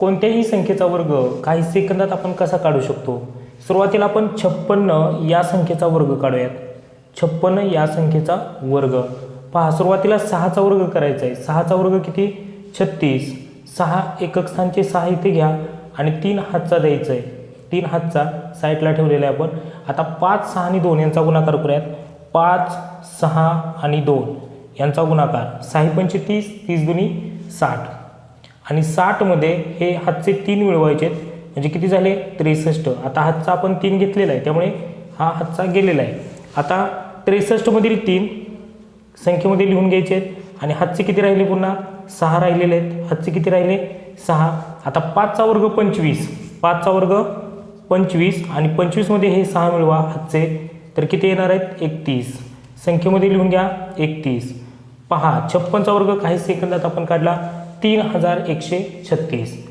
कोणत्याही संख्येचा वर्ग काही सेकंदात आपण कसा काढू शकतो? सुरुवातीला आपण छप्पन्न या संख्येचा वर्ग काढूयात. छप्पन्न या संख्येचा वर्ग. पहा सुरुवातीला सहाचा वर्ग करायचा आहे. सहाचा वर्ग किती? छत्तीस. सहा एकक स्थानचे सहा इथे घ्या आणि तीन हातचा द्यायचा आहे. तीन हातचा साईडला ठेवलेला आहे आपण. आता पाच सहा आणि दोन यांचा गुणाकार करूयात. पाच सहा आणि दोन यांचा गुणाकार. सहा पंचे तीस तीस दुनी साठ. आणि साठमध्ये हे हातचे तीन मिळवायचे आहेत. म्हणजे किती झाले? त्रेसष्ट. आता हातचा आपण तीन घेतलेला आहे. त्यामुळे हा हातचा गेलेला आहे. आता त्रेसष्टमधील तीन संख्येमध्ये लिहून घ्यायचे आहेत. आणि हातचे किती राहिले पुन्हा? सहा राहिलेले आहेत. हातचे किती राहिले? सहा. आता पाचचा वर्ग पंचवीस. पाचचा वर्ग पंचवीस. आणि पंचवीसमध्ये हे सहा मिळवा हातचे. तर किती येणार आहेत? एकतीस. संख्येमध्ये लिहून घ्या. एकतीस. पहा छप्पनचा वर्ग काही सेकंदात आपण काढला. तीन हजार एकशे छत्तीस.